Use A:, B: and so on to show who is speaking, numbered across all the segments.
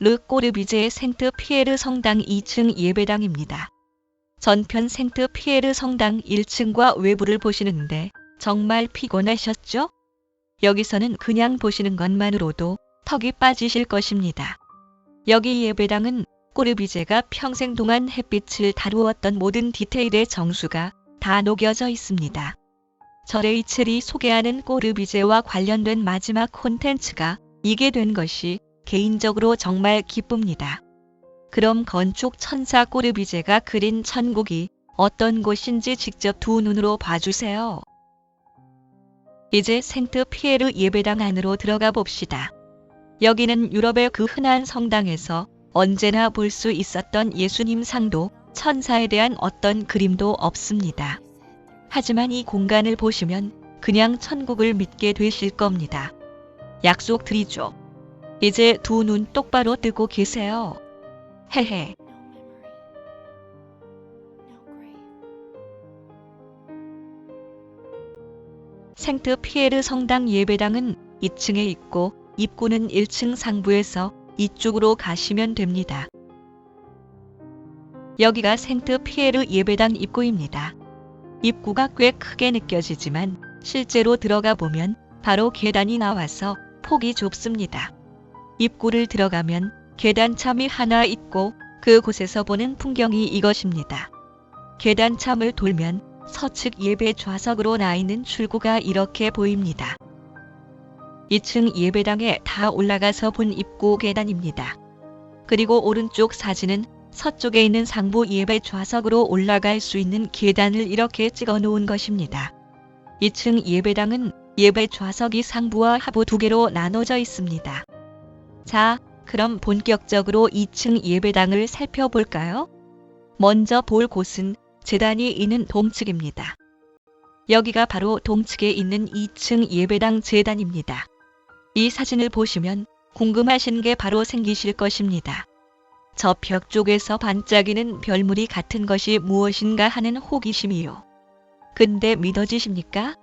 A: 르 꼬르비제의 생트 피에르 성당 2층 예배당입니다. 전편 생트 피에르 성당 1층과 외부를 보시는데 정말 피곤하셨죠? 여기서는 그냥 보시는 것만으로도 턱이 빠지실 것입니다. 여기 예배당은 꼬르비제가 평생 동안 햇빛을 다루었던 모든 디테일의 정수가 다 녹여져 있습니다. 저레이첼이 소개하는 꼬르비제와 관련된 마지막 콘텐츠가 이게 된 것이 개인적으로 정말 기쁩니다. 그럼 건축 천사 꼬르비제가 그린 천국이 어떤 곳인지 직접 두 눈으로 봐주세요. 이제 생트 피에르 예배당 안으로 들어가 봅시다. 여기는 유럽의 그 흔한 성당에서 언제나 볼 수 있었던 예수님 상도 천사에 대한 어떤 그림도 없습니다. 하지만 이 공간을 보시면 그냥 천국을 믿게 되실 겁니다. 약속 드리죠. 이제 두 눈 똑바로 뜨고 계세요. 헤헤. 생트 피에르 성당 예배당은 2층에 있고 입구는 1층 상부에서 이쪽으로 가시면 됩니다. 여기가 생트 피에르 예배당 입구입니다. 입구가 꽤 크게 느껴지지만 실제로 들어가 보면 바로 계단이 나와서 폭이 좁습니다. 입구를 들어가면 계단참이 하나 있고 그곳에서 보는 풍경이 이것입니다. 계단참을 돌면 서측 예배 좌석으로 나 있는 출구가 이렇게 보입니다. 2층 예배당에 다 올라가서 본 입구 계단입니다. 그리고 오른쪽 사진은 서쪽에 있는 상부 예배 좌석으로 올라갈 수 있는 계단을 이렇게 찍어 놓은 것입니다. 2층 예배당은 예배 좌석이 상부와 하부 두 개로 나눠져 있습니다. 자, 그럼 본격적으로 2층 예배당을 살펴볼까요? 먼저 볼 곳은 재단이 있는 동측입니다. 여기가 바로 동측에 있는 2층 예배당 재단입니다. 이 사진을 보시면 궁금하신 게 바로 생기실 것입니다. 저 벽 쪽에서 반짝이는 별물이 같은 것이 무엇인가 하는 호기심이요. 근데 믿어지십니까?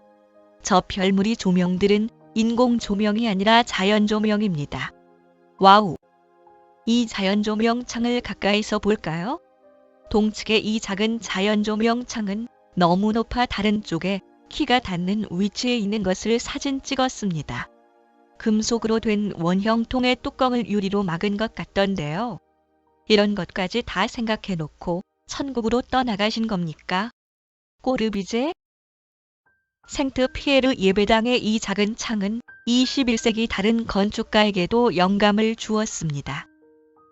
A: 저 별물이 조명들은 인공 조명이 아니라 자연 조명입니다. 와우! 이 자연 조명 창을 가까이서 볼까요? 동측의 이 작은 자연 조명 창은 너무 높아 다른 쪽에 키가 닿는 위치에 있는 것을 사진 찍었습니다. 금속으로 된 원형 통의 뚜껑을 유리로 막은 것 같던데요. 이런 것까지 다 생각해 놓고 천국으로 떠나가신 겁니까? 꼬르비제? 생트 피에르 예배당의 이 작은 창은 21세기 다른 건축가에게도 영감을 주었습니다.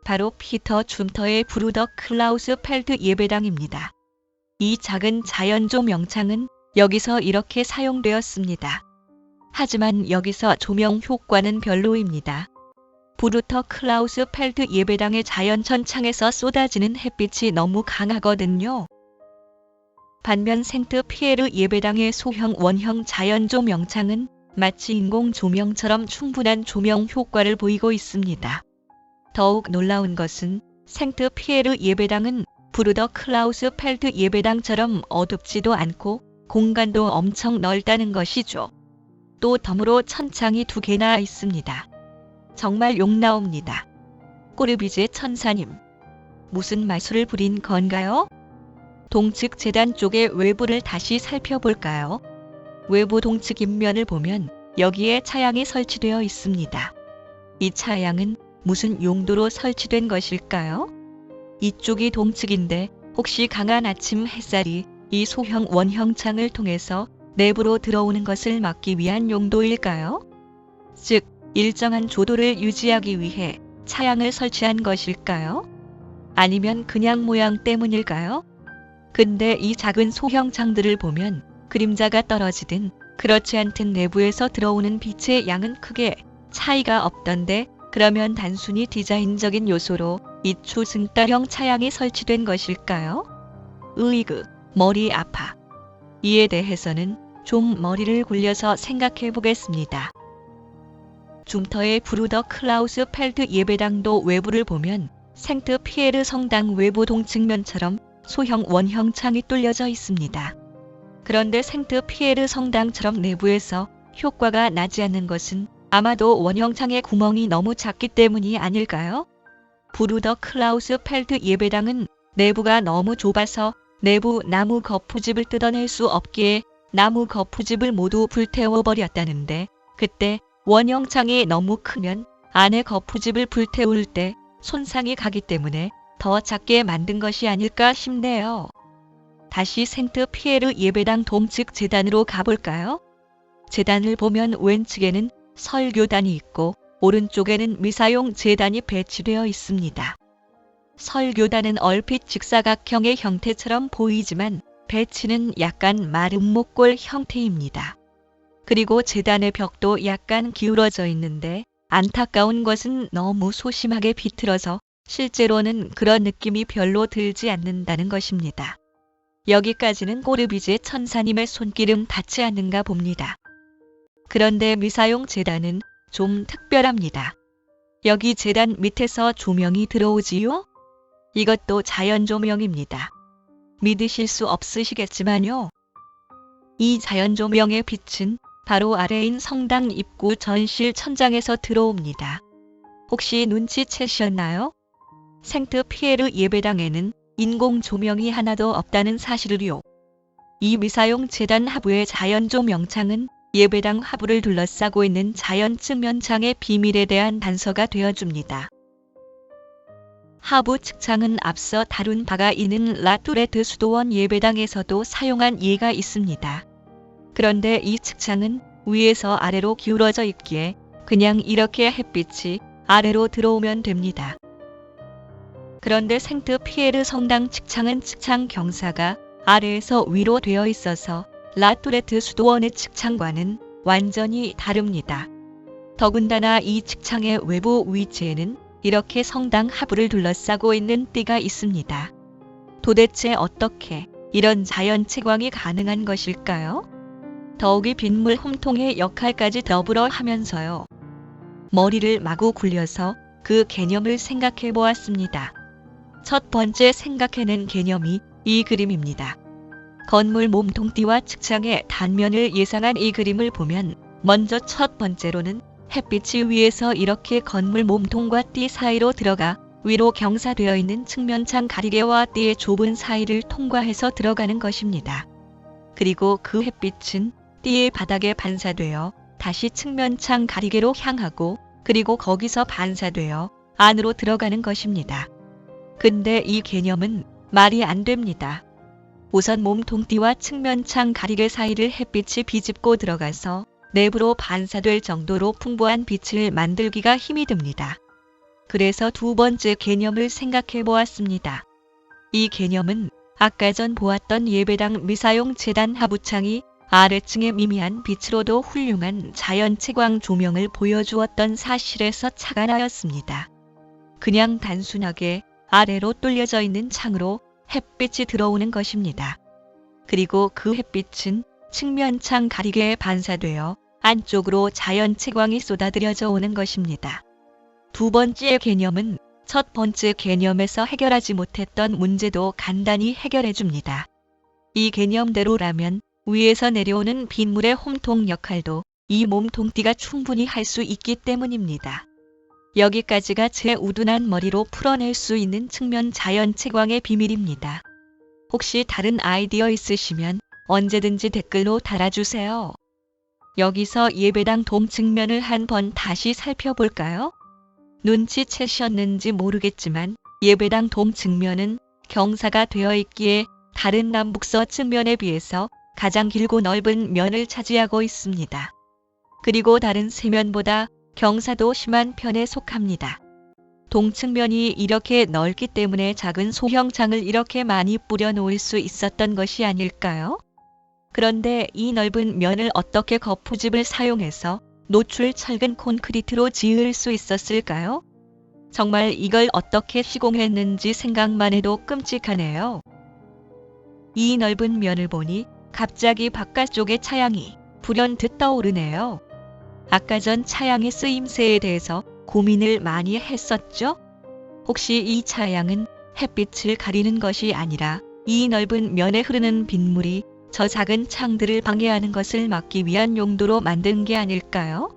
A: 바로 피터 줌터의 브루더 클라우스 펠트 예배당입니다. 이 작은 자연 조 명창은 여기서 이렇게 사용되었습니다. 하지만 여기서 조명 효과는 별로입니다. 부르터 클라우스 펠트 예배당의 자연천 창에서 쏟아지는 햇빛이 너무 강하거든요. 반면 생트 피에르 예배당의 소형 원형 자연 조 명창은 마치 인공 조명처럼 충분한 조명 효과를 보이고 있습니다. 더욱 놀라운 것은 생트 피에르 예배당은 부르더 클라우스 펠트 예배당처럼 어둡지도 않고 공간도 엄청 넓다는 것이죠. 또 덤으로 천창이 두 개나 있습니다. 정말 욕 나옵니다. 꼬르비제 천사님. 무슨 마술을 부린 건가요? 동측 재단 쪽의 외부를 다시 살펴볼까요? 외부 동측 입면을 보면 여기에 차양이 설치되어 있습니다. 이 차양은 무슨 용도로 설치된 것일까요? 이쪽이 동측인데 혹시 강한 아침 햇살이 이 소형 원형 창을 통해서 내부로 들어오는 것을 막기 위한 용도일까요? 즉, 일정한 조도를 유지하기 위해 차양을 설치한 것일까요? 아니면 그냥 모양 때문일까요? 근데 이 작은 소형 창들을 보면 그림자가 떨어지든 그렇지 않든 내부에서 들어오는 빛의 양은 크게 차이가 없던데 그러면 단순히 디자인적인 요소로 이 초승달형 차양이 설치된 것일까요? 으이그, 머리 아파. 이에 대해서는 좀 머리를 굴려서 생각해 보겠습니다. 줌터의 브루더 클라우스 펠트 예배당도 외부를 보면 생트 피에르 성당 외부 동측면처럼 소형 원형 창이 뚫려져 있습니다. 그런데 생트 피에르 성당처럼 내부에서 효과가 나지 않는 것은 아마도 원형 창의 구멍이 너무 작기 때문이 아닐까요? 브루더 클라우스 펠트 예배당은 내부가 너무 좁아서 내부 나무 거푸집을 뜯어낼 수 없기에 나무 거푸집을 모두 불태워버렸다는데 그때 원형 창이 너무 크면 안에 거푸집을 불태울 때 손상이 가기 때문에 더 작게 만든 것이 아닐까 싶네요. 다시 생트 피에르 예배당 동측 재단으로 가볼까요? 재단을 보면 왼측에는 설교단이 있고 오른쪽에는 미사용 재단이 배치되어 있습니다. 설교단은 얼핏 직사각형의 형태처럼 보이지만 배치는 약간 마른 목골 형태입니다. 그리고 재단의 벽도 약간 기울어져 있는데 안타까운 것은 너무 소심하게 비틀어서 실제로는 그런 느낌이 별로 들지 않는다는 것입니다. 여기까지는 꼬르비제 천사님의 손길음 닿지 않는가 봅니다. 그런데 미사용 재단은 좀 특별합니다. 여기 재단 밑에서 조명이 들어오지요? 이것도 자연 조명입니다. 믿으실 수 없으시겠지만요. 이 자연 조명의 빛은 바로 아래인 성당 입구 전실 천장에서 들어옵니다. 혹시 눈치채셨나요? 생트 피에르 예배당에는 인공 조명이 하나도 없다는 사실을요. 이 미사용 재단 하부의 자연 조명창은 예배당 하부를 둘러싸고 있는 자연 측면창의 비밀에 대한 단서가 되어줍니다. 하부 측창은 앞서 다룬 바가 있는 라투레트 수도원 예배당에서도 사용한 예가 있습니다. 그런데 이 측창은 위에서 아래로 기울어져 있기에 그냥 이렇게 햇빛이 아래로 들어오면 됩니다. 그런데 생트 피에르 성당 측창은 측창 경사가 아래에서 위로 되어 있어서 라투레트 수도원의 측창과는 완전히 다릅니다. 더군다나 이 측창의 외부 위치에는 이렇게 성당 하부를 둘러싸고 있는 띠가 있습니다. 도대체 어떻게 이런 자연 채광이 가능한 것일까요? 더욱이 빗물 홈통의 역할까지 더불어 하면서요. 머리를 마구 굴려서 그 개념을 생각해 보았습니다. 첫 번째 생각해낸 개념이 이 그림입니다. 건물 몸통띠와 측창의 단면을 예상한 이 그림을 보면 먼저 첫 번째로는 햇빛이 위에서 이렇게 건물 몸통과 띠 사이로 들어가 위로 경사되어 있는 측면창 가리개와 띠의 좁은 사이를 통과해서 들어가는 것입니다. 그리고 그 햇빛은 띠의 바닥에 반사되어 다시 측면창 가리개로 향하고 그리고 거기서 반사되어 안으로 들어가는 것입니다. 근데 이 개념은 말이 안 됩니다. 우선 몸통띠와 측면창 가리개 사이를 햇빛이 비집고 들어가서 내부로 반사될 정도로 풍부한 빛을 만들기가 힘이 듭니다. 그래서 두 번째 개념을 생각해 보았습니다. 이 개념은 아까 전 보았던 예배당 미사용 재단 하부창이 아래층의 미미한 빛으로도 훌륭한 자연 채광 조명을 보여주었던 사실에서 착안하였습니다. 그냥 단순하게 아래로 뚫려져 있는 창으로 햇빛이 들어오는 것입니다. 그리고 그 햇빛은 측면창 가리개에 반사되어 안쪽으로 자연 채광이 쏟아들여져 오는 것입니다. 두 번째 개념은 첫 번째 개념에서 해결하지 못했던 문제도 간단히 해결해 줍니다. 이 개념대로라면 위에서 내려오는 빗물의 홈통 역할도 이 몸통띠가 충분히 할 수 있기 때문입니다. 여기까지가 제 우둔한 머리로 풀어낼 수 있는 측면 자연 채광의 비밀입니다. 혹시 다른 아이디어 있으시면 언제든지 댓글로 달아주세요. 여기서 예배당 돔 측면을 한번 다시 살펴볼까요? 눈치채셨는지 모르겠지만 예배당 돔 측면은 경사가 되어 있기에 다른 남북서 측면에 비해서 가장 길고 넓은 면을 차지하고 있습니다. 그리고 다른 세면보다 경사도 심한 편에 속합니다. 동측면이 이렇게 넓기 때문에 작은 소형 창을 이렇게 많이 뿌려 놓을 수 있었던 것이 아닐까요? 그런데 이 넓은 면을 어떻게 거푸집을 사용해서 노출 철근 콘크리트로 지을 수 있었을까요? 정말 이걸 어떻게 시공했는지 생각만 해도 끔찍하네요. 이 넓은 면을 보니 갑자기 바깥쪽의 차양이 불현듯 떠오르네요. 아까 전 차양의 쓰임새에 대해서 고민을 많이 했었죠? 혹시 이 차양은 햇빛을 가리는 것이 아니라 이 넓은 면에 흐르는 빗물이 저 작은 창들을 방해하는 것을 막기 위한 용도로 만든 게 아닐까요?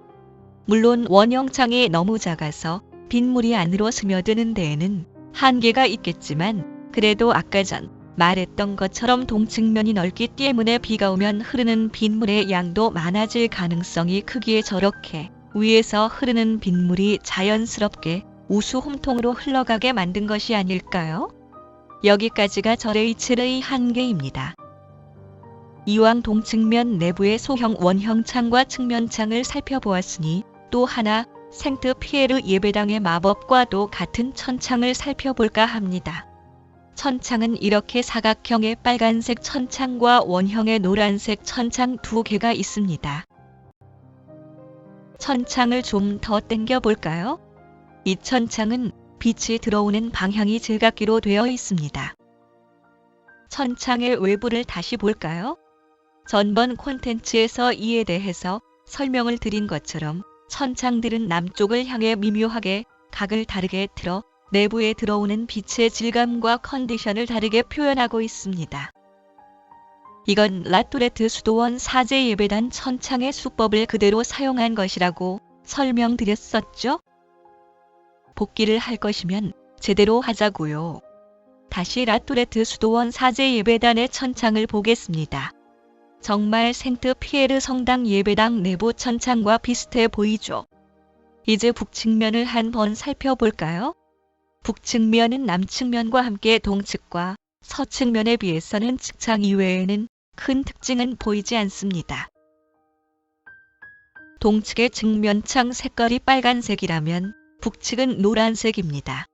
A: 물론 원형창이 너무 작아서 빗물이 안으로 스며드는 데에는 한계가 있겠지만 그래도 아까 전 말했던 것처럼 동측면이 넓기 때문에 비가 오면 흐르는 빗물의 양도 많아질 가능성이 크기에 저렇게 위에서 흐르는 빗물이 자연스럽게 우수 홈통으로 흘러가게 만든 것이 아닐까요? 여기까지가 저레이첼의 한계입니다. 이왕 동측면 내부의 소형 원형창과 측면창을 살펴보았으니 또 하나 생트 피에르 예배당의 마법과도 같은 천창을 살펴볼까 합니다. 천창은 이렇게 사각형의 빨간색 천창과 원형의 노란색 천창 두 개가 있습니다. 천창을 좀 더 당겨 볼까요? 이 천창은 빛이 들어오는 방향이 제각기로 되어 있습니다. 천창의 외부를 다시 볼까요? 전번 콘텐츠에서 이에 대해서 설명을 드린 것처럼 천창들은 남쪽을 향해 미묘하게 각을 다르게 틀어 내부에 들어오는 빛의 질감과 컨디션을 다르게 표현하고 있습니다. 이건 라토레트 수도원 사제 예배단 천창의 수법을 그대로 사용한 것이라고 설명드렸었죠? 복귀를 할 것이면 제대로 하자고요. 다시 라토레트 수도원 사제 예배단의 천창을 보겠습니다. 정말 생트 피에르 성당 예배당 내부 천창과 비슷해 보이죠? 이제 북측면을 한번 살펴볼까요? 북측면은 남측면과 함께 동측과 서측면에 비해서는 측창 이외에는 큰 특징은 보이지 않습니다. 동측의 측면창 색깔이 빨간색이라면 북측은 노란색입니다.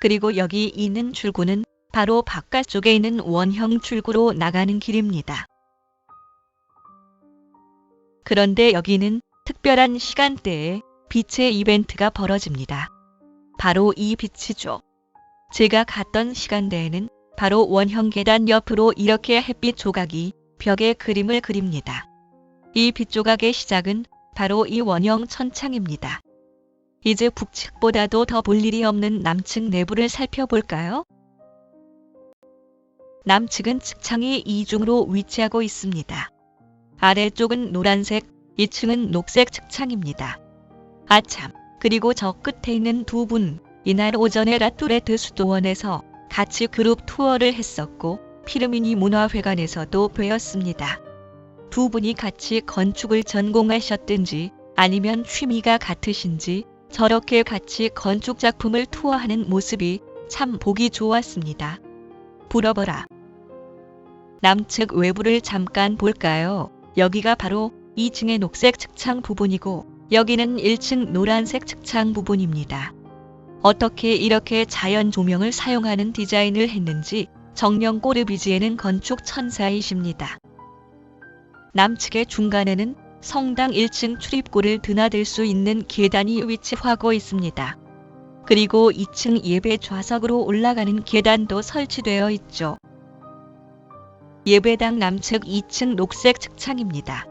A: 그리고 여기 있는 출구는 바로 바깥쪽에 있는 원형 출구로 나가는 길입니다. 그런데 여기는 특별한 시간대에 빛의 이벤트가 벌어집니다. 바로 이 빛이죠. 제가 갔던 시간대에는 바로 원형 계단 옆으로 이렇게 햇빛 조각이 벽에 그림을 그립니다. 이 빛 조각의 시작은 바로 이 원형 천창입니다. 이제 북측보다도 더 볼 일이 없는 남측 내부를 살펴볼까요? 남측은 측창이 이중으로 위치하고 있습니다. 아래쪽은 노란색, 2층은 녹색 측창입니다. 아참, 그리고 저 끝에 있는 두 분, 이날 오전에 라투레트 수도원에서 같이 그룹 투어를 했었고 피르미니 문화회관에서도 뵈었습니다. 두 분이 같이 건축을 전공하셨든지 아니면 취미가 같으신지 저렇게 같이 건축 작품을 투어하는 모습이 참 보기 좋았습니다. 부러워라. 남측 외부를 잠깐 볼까요? 여기가 바로 2층의 녹색 측창 부분이고 여기는 1층 노란색 측창 부분입니다. 어떻게 이렇게 자연 조명을 사용하는 디자인을 했는지 정령 꼬르비지에는 건축 천사이십니다. 남측의 중간에는 성당 1층 출입구를 드나들 수 있는 계단이 위치하고 있습니다. 그리고 2층 예배 좌석으로 올라가는 계단도 설치되어 있죠. 예배당 남측 2층 녹색 측창입니다.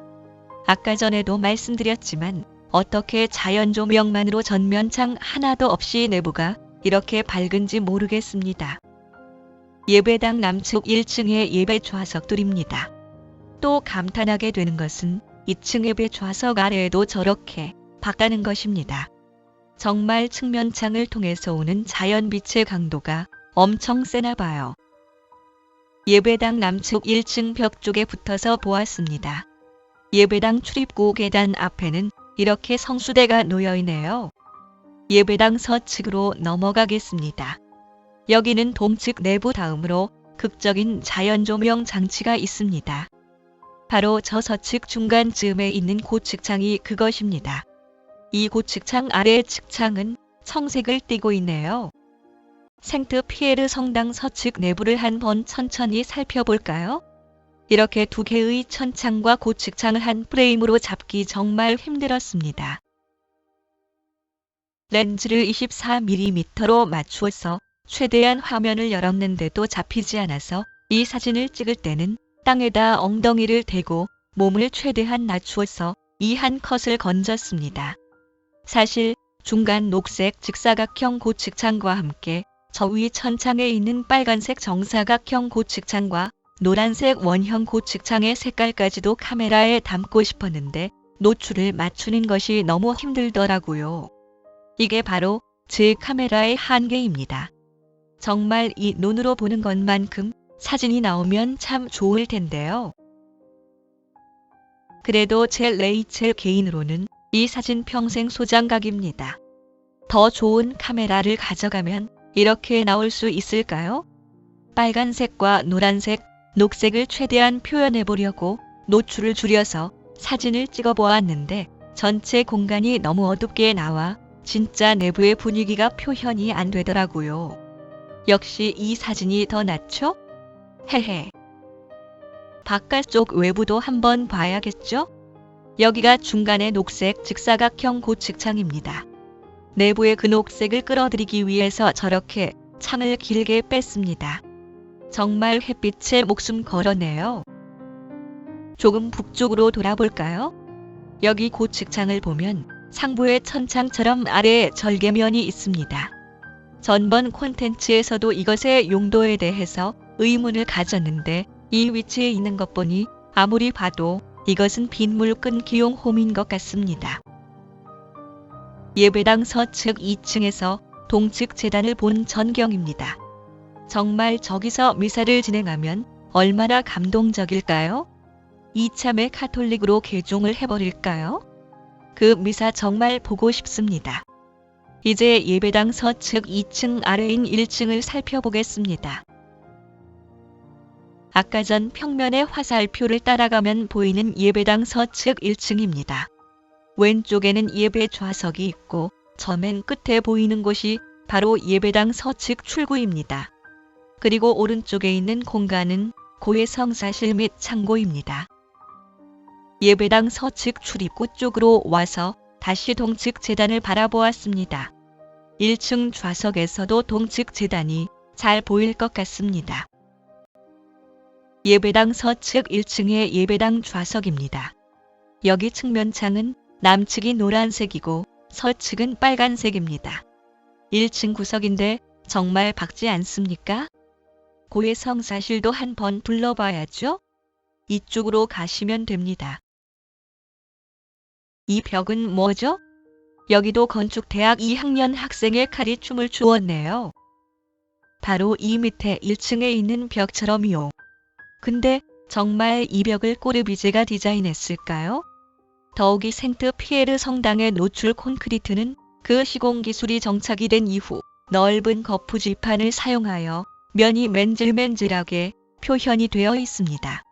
A: 아까 전에도 말씀드렸지만 어떻게 자연 조명만으로 전면창 하나도 없이 내부가 이렇게 밝은지 모르겠습니다. 예배당 남측 1층의 예배 좌석들입니다. 또 감탄하게 되는 것은 2층 예배 좌석 아래에도 저렇게 박다는 것입니다. 정말 측면창을 통해서 오는 자연빛의 강도가 엄청 세나 봐요. 예배당 남측 1층 벽 쪽에 붙어서 보았습니다. 예배당 출입구 계단 앞에는 이렇게 성수대가 놓여 있네요. 예배당 서측으로 넘어가겠습니다. 여기는 동측 내부 다음으로 극적인 자연 조명 장치가 있습니다. 바로 저 서측 중간쯤에 있는 고측창이 그것입니다. 이 고측창 아래 측창은 청색을 띠고 있네요. 생트 피에르 성당 서측 내부를 한번 천천히 살펴볼까요? 이렇게 두 개의 천창과 고측창을 한 프레임으로 잡기 정말 힘들었습니다. 렌즈를 24mm로 맞추어서 최대한 화면을 열었는데도 잡히지 않아서 이 사진을 찍을 때는 땅에다 엉덩이를 대고 몸을 최대한 낮추어서 이 한 컷을 건졌습니다. 사실 중간 녹색 직사각형 고측창과 함께 저 위 천창에 있는 빨간색 정사각형 고측창과 노란색 원형 고측창의 색깔까지도 카메라에 담고 싶었는데 노출을 맞추는 것이 너무 힘들더라고요. 이게 바로 제 카메라의 한계입니다. 정말 이 눈으로 보는 것만큼 사진이 나오면 참 좋을 텐데요. 그래도 제 레이첼 개인으로는 이 사진 평생 소장각입니다. 더 좋은 카메라를 가져가면 이렇게 나올 수 있을까요? 빨간색과 노란색, 녹색을 최대한 표현해 보려고 노출을 줄여서 사진을 찍어 보았는데 전체 공간이 너무 어둡게 나와 진짜 내부의 분위기가 표현이 안 되더라고요. 역시 이 사진이 더 낫죠? 헤헤. 바깥쪽 외부도 한번 봐야겠죠? 여기가 중간에 녹색 직사각형 고측창입니다. 내부의 그 녹색을 끌어들이기 위해서 저렇게 창을 길게 뺐습니다. 정말 햇빛에 목숨 걸어내요. 조금 북쪽으로 돌아볼까요? 여기 고측창을 보면 상부의 천창처럼 아래에 절개면이 있습니다. 전번 콘텐츠에서도 이것의 용도에 대해서 의문을 가졌는데 이 위치에 있는 것 보니 아무리 봐도 이것은 빗물 끊기용 홈인 것 같습니다. 예배당 서측 2층에서 동측 재단을 본 전경입니다. 정말 저기서 미사를 진행하면 얼마나 감동적일까요? 이참에 카톨릭으로 개종을 해버릴까요? 그 미사 정말 보고 싶습니다. 이제 예배당 서측 2층 아래인 1층을 살펴보겠습니다. 아까 전 평면의 화살표를 따라가면 보이는 예배당 서측 1층입니다. 왼쪽에는 예배 좌석이 있고 저맨 끝에 보이는 곳이 바로 예배당 서측 출구입니다. 그리고 오른쪽에 있는 공간은 고해 성사실 및 창고입니다. 예배당 서측 출입구 쪽으로 와서 다시 동측 재단을 바라보았습니다. 1층 좌석에서도 동측 재단이 잘 보일 것 같습니다. 예배당 서측 1층의 예배당 좌석입니다. 여기 측면창은 남측이 노란색이고 서측은 빨간색입니다. 1층 구석인데 정말 박지 않습니까? 고해 성 사실도 한번 둘러봐야죠. 이쪽으로 가시면 됩니다. 이 벽은 뭐죠? 여기도 건축대학 2학년 학생의 칼이 춤을 추었네요. 바로 이 밑에 1층에 있는 벽처럼이요. 근데 정말 이 벽을 꼬르비제가 디자인했을까요? 더욱이 생트 피에르 성당의 노출 콘크리트는 그 시공 기술이 정착이 된 이후 넓은 거푸지판을 사용하여 면이 맨질맨질하게 표현이 되어 있습니다.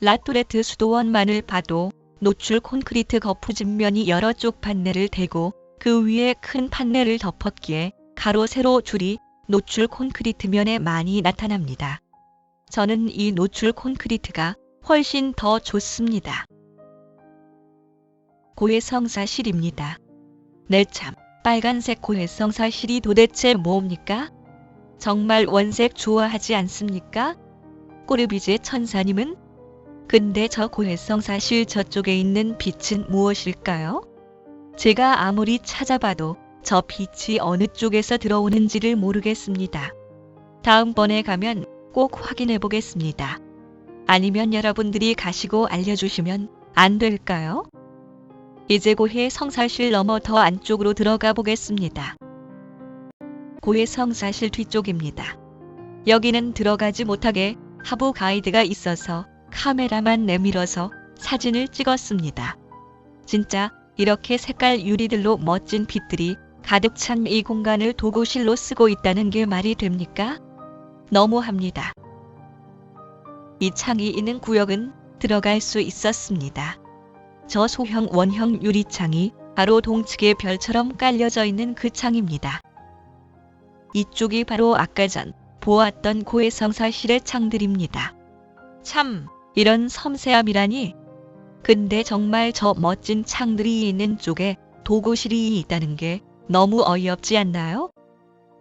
A: 라토레트 수도원만을 봐도 노출 콘크리트 거푸집면이 여러 쪽 판넬을 대고 그 위에 큰 판넬을 덮었기에 가로 세로 줄이 노출 콘크리트 면에 많이 나타납니다. 저는 이 노출 콘크리트가 훨씬 더 좋습니다. 고해성사실입니다. 네 참, 빨간색 고해성사실이 도대체 뭡니까? 정말 원색 좋아하지 않습니까? 꼬르비제 천사님은? 근데 저 고해성 사실 저쪽에 있는 빛은 무엇일까요? 제가 아무리 찾아봐도 저 빛이 어느 쪽에서 들어오는지를 모르겠습니다. 다음번에 가면 꼭 확인해 보겠습니다. 아니면 여러분들이 가시고 알려주시면 안 될까요? 이제 고해 성사실 넘어 더 안쪽으로 들어가 보겠습니다. 고해 성사실 뒤쪽입니다. 여기는 들어가지 못하게 하부 가이드가 있어서 카메라만 내밀어서 사진을 찍었습니다. 진짜 이렇게 색깔 유리들로 멋진 빛들이 가득 찬 이 공간을 도구실로 쓰고 있다는 게 말이 됩니까? 너무합니다. 이 창이 있는 구역은 들어갈 수 있었습니다. 저 소형 원형 유리창이 바로 동측에 별처럼 깔려져 있는 그 창입니다. 이쪽이 바로 아까 전 보았던 고해 성사실의 창들입니다. 참, 이런 섬세함이라니. 근데 정말 저 멋진 창들이 있는 쪽에 도구실이 있다는 게 너무 어이없지 않나요?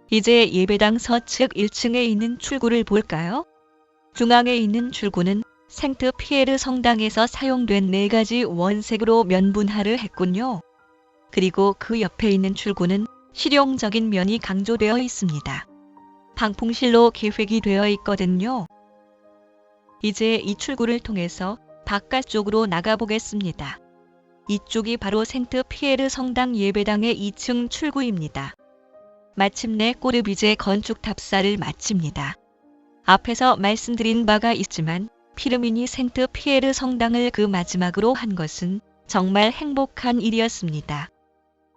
A: 이제 예배당 서측 1층에 있는 출구를 볼까요? 중앙에 있는 출구는 생트 피에르 성당에서 사용된 네 가지 원색으로 면분화를 했군요. 그리고 그 옆에 있는 출구는 실용적인 면이 강조되어 있습니다. 방풍실로 계획이 되어 있거든요. 이제 이 출구를 통해서 바깥쪽으로 나가보겠습니다. 이쪽이 바로 생트 피에르 성당 예배당의 2층 출구입니다. 마침내 꼬르비제 건축 탑사를 마칩니다. 앞에서 말씀드린 바가 있지만 피르미니 생트 피에르 성당을 그 마지막으로 한 것은 정말 행복한 일이었습니다.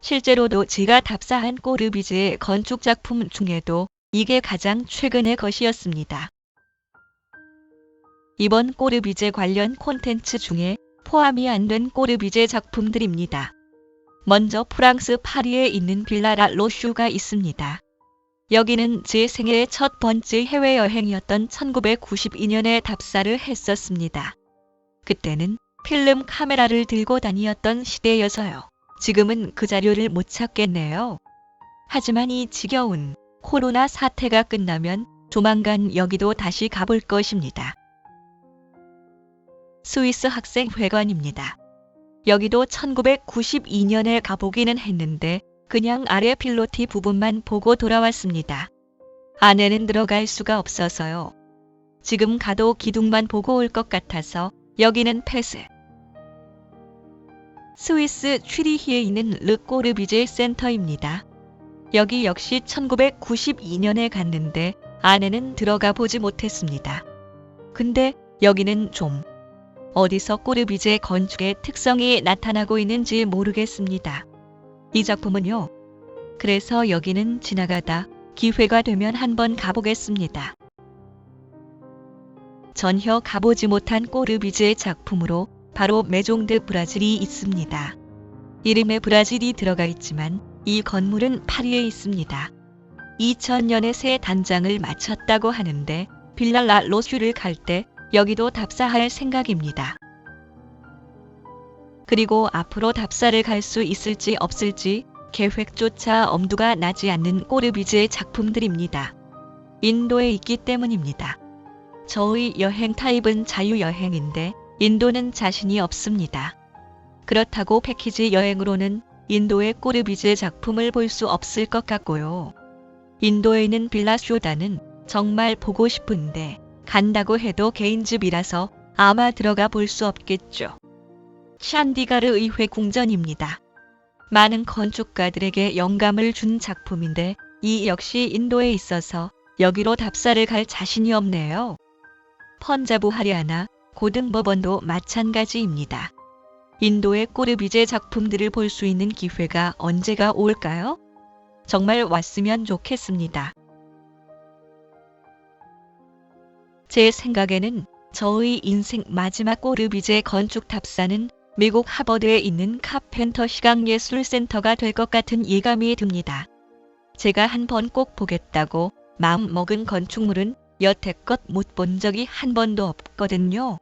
A: 실제로도 제가 답사한 꼬르비제의 건축 작품 중에도 이게 가장 최근의 것이었습니다. 이번 꼬르비제 관련 콘텐츠 중에 포함이 안 된 꼬르비제 작품들입니다. 먼저 프랑스 파리에 있는 빌라라 로슈가 있습니다. 여기는 제 생애의 첫 번째 해외여행이었던 1992년에 답사를 했었습니다. 그때는 필름 카메라를 들고 다니었던 시대여서요. 지금은 그 자료를 못 찾겠네요. 하지만 이 지겨운 코로나 사태가 끝나면 조만간 여기도 다시 가볼 것입니다. 스위스 학생회관입니다. 여기도 1992년에 가보기는 했는데 그냥 아래 필로티 부분만 보고 돌아왔습니다. 안에는 들어갈 수가 없어서요. 지금 가도 기둥만 보고 올 것 같아서 여기는 패스. 스위스 취리히에 있는 르꼬르비제 센터입니다. 여기 역시 1992년에 갔는데 안에는 들어가 보지 못했습니다. 근데 여기는 좀 어디서 꼬르비제 건축의 특성이 나타나고 있는지 모르겠습니다. 이 작품은요. 그래서 여기는 지나가다 기회가 되면 한번 가보겠습니다. 전혀 가보지 못한 꼬르비제의 작품으로 바로 메종드 브라질이 있습니다. 이름에 브라질이 들어가 있지만 이 건물은 파리에 있습니다. 2000년에 새 단장을 마쳤다고 하는데 빌랄라 로슈를 갈 때 여기도 답사할 생각입니다. 그리고 앞으로 답사를 갈 수 있을지 없을지 계획조차 엄두가 나지 않는 꼬르비즈의 작품들입니다. 인도에 있기 때문입니다. 저의 여행 타입은 자유여행인데 인도는 자신이 없습니다. 그렇다고 패키지 여행으로는 인도의 꼬르비즈 작품을 볼 수 없을 것 같고요. 인도에 있는 빌라 쇼다는 정말 보고 싶은데 간다고 해도 개인집이라서 아마 들어가 볼 수 없겠죠. 샨디가르 의회 궁전입니다. 많은 건축가들에게 영감을 준 작품인데 이 역시 인도에 있어서 여기로 답사를 갈 자신이 없네요. 펀자부 하리아나 고등법원도 마찬가지입니다. 인도의 꼬르비제 작품들을 볼 수 있는 기회가 언제가 올까요? 정말 왔으면 좋겠습니다. 제 생각에는 저의 인생 마지막 꼬르비제 건축 탑사는 미국 하버드에 있는 카펜터 시각예술센터가 될 것 같은 예감이 듭니다. 제가 한 번 꼭 보겠다고 마음 먹은 건축물은 여태껏 못 본 적이 한 번도 없거든요.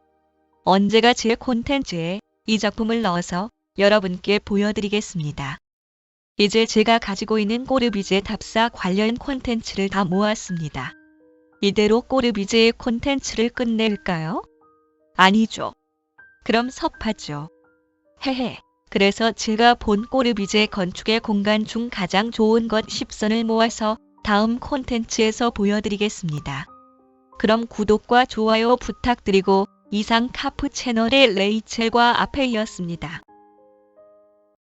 A: 언제가 제 콘텐츠에 이 작품을 넣어서 여러분께 보여드리겠습니다. 이제 제가 가지고 있는 꼬르비제 답사 관련 콘텐츠를 다 모았습니다. 이대로 꼬르비제의 콘텐츠를 끝낼까요? 아니죠. 그럼 섭하죠. 헤헤. 그래서 제가 본 꼬르비제 건축의 공간 중 가장 좋은 것 10선을 모아서 다음 콘텐츠에서 보여드리겠습니다. 그럼 구독과 좋아요 부탁드리고 이상 카프 채널의 레이첼과 아페이였습니다.